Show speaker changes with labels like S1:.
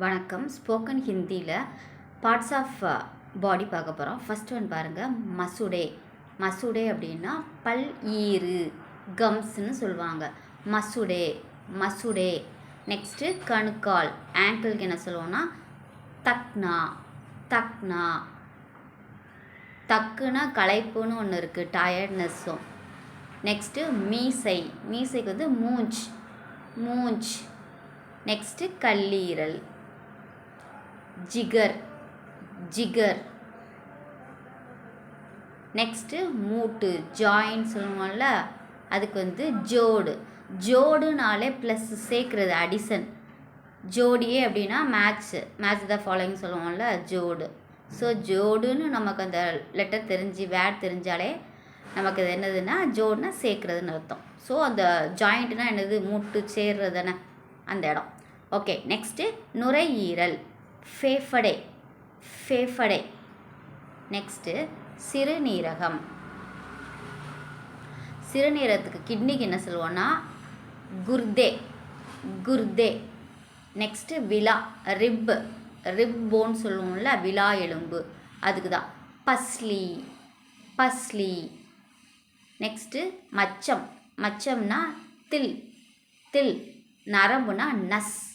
S1: வணக்கம். ஸ்போக்கன் ஹிந்தியில் parts of body uh, பார்க்க போகிறோம் ஃபர்ஸ்ட் ஒன் பாருங்கள் மசுடே. மசுடே அப்படின்னா பல் ஈறு கம்ஸ்னு சொல்லுவாங்க. மசுடே. மசுடே. நெக்ஸ்ட்டு கணுக்கால் ஆங்கிளுக்கு என்ன சொல்லுவோன்னா தக்னா. தக்னா. தக்குனா களைப்புன்னு ஒன்று இருக்குது டயர்ட்னஸும் நெக்ஸ்ட்டு மீசை. மீசைக்கு வந்து மூஞ்ச். மூஞ்ச். நெக்ஸ்ட்டு கல்லீரல். ஜிகர் ஜிகர். நெக்ஸ்ட்டு மூட்டு ஜாயின் சொல்லுவோம்ல அதுக்கு வந்து ஜோடு. ஜோடுனாலே ப்ளஸ் சேர்க்குறது அடிசன் ஜோடியே அப்படின்னா மேட்ச் மேட்ச் த ஃபாலோயிங் சொல்லுவோம்ல ஜோடு. ஸோ ஜோடுன்னு நமக்கு அந்த லெட்டர் தெரிஞ்சு வேர்ட் தெரிஞ்சாலே நமக்கு இது என்னதுன்னா ஜோடுனா சேர்க்குறதுன்னு அர்த்தம். ஸோ அந்த ஜாயிண்ட்னா என்னது? மூட்டு சேர்றது தானே அந்த இடம். ஓகே நெக்ஸ்ட்டு நுரையீரல். ஃபேஃபடே ஃபேஃபடே. நெக்ஸ்ட்டு சிறுநீரகம். சிறுநீரகத்துக்கு கிட்னிக்கு என்ன சொல்லுவோன்னா குர்தே குர்தே. நெக்ஸ்ட்டு விலா ரிப்பு. ரிப் போன் சொல்லுவோம்ல விலா எலும்பு. அதுக்கு தான் பஸ்லி பஸ்லி. நெக்ஸ்ட்டு மச்சம். மச்சம்னா தில் தில். நரம்புனா நஸ்.